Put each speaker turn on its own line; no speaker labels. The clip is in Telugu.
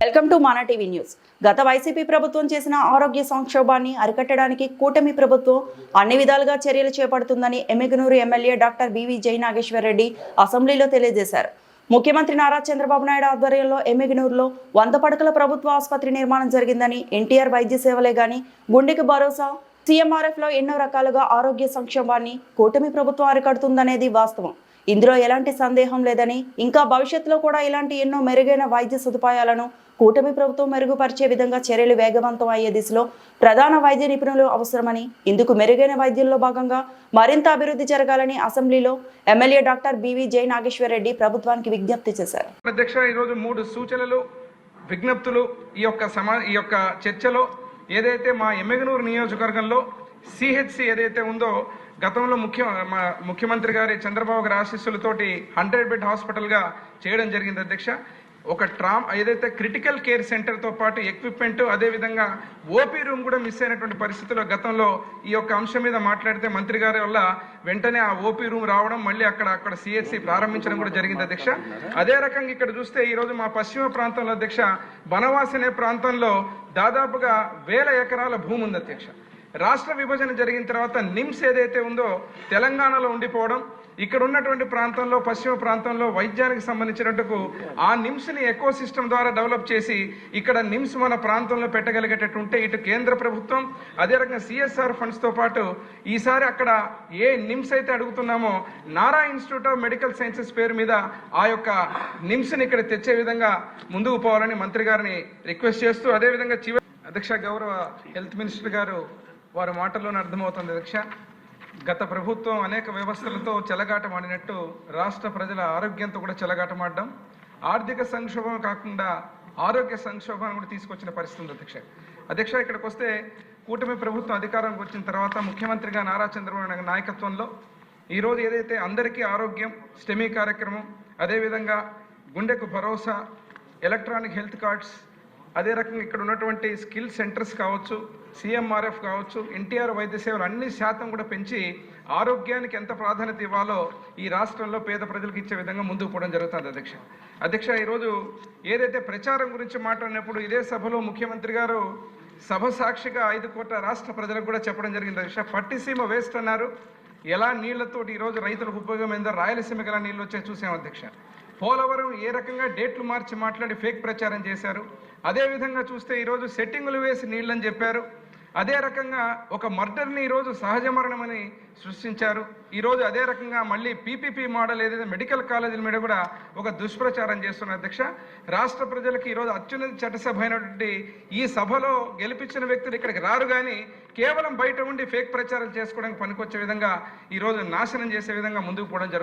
Welcome to Mana TV news. గత వైసీపీ ప్రభుత్వం చేసిన ఆరోగ్య సంక్షోభాన్ని అరికట్టడానికి కూటమి ప్రభుత్వం అన్ని విధాలుగా చర్యలు చేపడుతుందని Emmiganur MLA doctor B V Jai Reddy అసెంబ్లీలో తెలియజేశారు. ముఖ్యమంత్రి నారా చంద్రబాబు నాయుడు ఆధ్వర్యంలో ఎమ్మిగనూరులో వంద పడకల ప్రభుత్వ ఆసుపత్రి నిర్మాణం జరిగిందని ఎన్టీఆర్ వైద్య సేవలే గాని గుండెకి భరోసా సీఎంఆర్ఎఫ్లో ఎన్నో రకాలుగా ఆరోగ్య సంక్షోభాన్ని కూటమి ప్రభుత్వం అరికడుతుందనేది వాస్తవం. ఇందులో ఎలాంటి సందేహం లేదని ఇంకా భవిష్యత్తులో కూడా ఇలాంటి ఎన్నో మెరుగైన వైద్య సదుపాయాలను కూటమి ప్రభుత్వం మెరుగుపరిచే విధంగా చర్యలు వేగవంతం అయ్యే దిశలో ప్రధాన వైద్య నిపుణులు అవసరమని ఇందుకు మెరుగైన వైద్యంలో భాగంగా మరింత అభివృద్ధి జరగాలని అసెంబ్లీలో ఎమ్మెల్యే డాక్టర్ బివి జై నాగేశ్వరరెడ్డి ప్రభుత్వానికి విజ్ఞప్తి చేశారు.
అధ్యక్ష ఈరోజు మూడు సూచనలు విజ్ఞప్తులు ఈ యొక్క సమా ఈ యొక్క చర్చలో ఏదైతే మా ఎమ్మెగనూరు నియోజకవర్గంలో సిహెచ్సి ఏదైతే ఉందో గతంలో ముఖ్య మా ముఖ్యమంత్రి గారి చంద్రబాబు గారి ఆశీస్సులతోటి హండ్రెడ్ బెడ్ హాస్పిటల్గా చేయడం జరిగింది అధ్యక్ష. ఒక ట్రామ్ ఏదైతే క్రిటికల్ కేర్ సెంటర్తో పాటు ఎక్విప్మెంట్ అదేవిధంగా ఓపీ రూమ్ కూడా మిస్ అయినటువంటి పరిస్థితుల్లో గతంలో ఈ యొక్క అంశం మీద మాట్లాడితే మంత్రి గారి వల్ల వెంటనే ఆ ఓపీ రూమ్ రావడం మళ్ళీ అక్కడ అక్కడ సిహెచ్సి ప్రారంభించడం కూడా జరిగింది అధ్యక్ష. అదే రకంగా ఇక్కడ చూస్తే ఈరోజు మా పశ్చిమ ప్రాంతంలో అధ్యక్ష బనవాసనే అనే ప్రాంతంలో దాదాపుగా వేల ఎకరాల భూమి ఉంది అధ్యక్ష. రాష్ట్ర విభజన జరిగిన తర్వాత నిమ్స్ ఏదైతే ఉందో తెలంగాణలో ఉండిపోవడం ఇక్కడ ఉన్నటువంటి ప్రాంతంలో పశ్చిమ ప్రాంతంలో వైద్యానికి సంబంధించినట్టుకు ఆ నిమ్స్ని ఎకో సిస్టమ్ ద్వారా డెవలప్ చేసి ఇక్కడ నిమ్స్ మన ప్రాంతంలో పెట్టగలిగేటట్టు ఉంటే ఇటు కేంద్ర ప్రభుత్వం అదే రకంగా సిఎస్ఆర్ ఫండ్స్తో పాటు ఈసారి అక్కడ ఏ నిమ్స్ అయితే అడుగుతున్నామో Nara institute of medical sciences పేరు మీద ఆ యొక్క నిమ్స్ని ఇక్కడ తెచ్చే విధంగా ముందుకు పోవాలని మంత్రి గారిని రిక్వెస్ట్ చేస్తూ అదే విధంగా చివరి అధ్యక్ష గౌరవ హెల్త్ మినిస్టర్ గారు వారి మాటల్లోనే అర్థమవుతుంది అధ్యక్ష గత ప్రభుత్వం అనేక వ్యవస్థలతో చెలగాటమాడినట్టు రాష్ట్ర ప్రజల ఆరోగ్యంతో కూడా చెలగాటమాడడం. ఆర్థిక సంక్షోభం కాకుండా ఆరోగ్య సంక్షోభాన్ని కూడా తీసుకొచ్చిన పరిస్థితి అధ్యక్ష అధ్యక్ష ఇక్కడికి వస్తే కూటమి ప్రభుత్వం అధికారంకి వచ్చిన తర్వాత ముఖ్యమంత్రిగా నారా చంద్రబాబు నాయుడు నాయకత్వంలో ఈరోజు ఏదైతే అందరికీ ఆరోగ్యం స్టెమీ కార్యక్రమం అదేవిధంగా గుండెకు భరోసా ఎలక్ట్రానిక్ హెల్త్ కార్డ్స్ అదే రకంగా ఇక్కడ ఉన్నటువంటి స్కిల్ సెంటర్స్ కావచ్చు సిఎంఆర్ఎఫ్ కావచ్చు ఎన్టీఆర్ వైద్య సేవలు అన్ని శాతం కూడా పెంచి ఆరోగ్యానికి ఎంత ప్రాధాన్యత ఇవ్వాలో ఈ రాష్ట్రంలో పేద ప్రజలకు ఇచ్చే విధంగా ముందుకు పోవడం జరుగుతుంది అధ్యక్ష. అధ్యక్ష ఈరోజు ఏదైతే ప్రచారం గురించి మాట్లాడినప్పుడు ఇదే సభలో ముఖ్యమంత్రి గారు సభ సాక్షిగా ఐదు కోట్ల రాష్ట్ర ప్రజలకు కూడా చెప్పడం జరిగింది అధ్యక్ష. పట్టిసీమ వేస్ట్ అన్నారు. ఎలా నీళ్ళతోటి ఈరోజు రైతులకు ఉపయోగం ఏందో రాయలసీమకి ఎలా నీళ్ళు వచ్చాయి చూసాం అధ్యక్ష. పోలవరం ఏ రకంగా డేట్లు మార్చి మాట్లాడి ఫేక్ ప్రచారం చేశారు? అదేవిధంగా చూస్తే ఈరోజు సెట్టింగులు వేసి నీళ్ళని చెప్పారు. అదే రకంగా ఒక మర్డర్ని ఈరోజు సహజ మరణమని సృష్టించారు. ఈరోజు అదే రకంగా మళ్ళీ పీపీపీ మోడల్ ఏదైతే మెడికల్ కాలేజీల మీద కూడా ఒక దుష్ప్రచారం చేస్తున్న అధ్యక్ష రాష్ట్ర ప్రజలకు ఈరోజు అత్యున్నత చట్టసభ అయినటువంటి ఈ సభలో గెలిపించిన వ్యక్తులు ఇక్కడికి రారు కానీ కేవలం బయట ఉండి ఫేక్ ప్రచారం చేసుకోవడానికి పనికొచ్చే విధంగా ఈరోజు నాశనం చేసే విధంగా ముందుకు పోవడం జరుగుతుంది.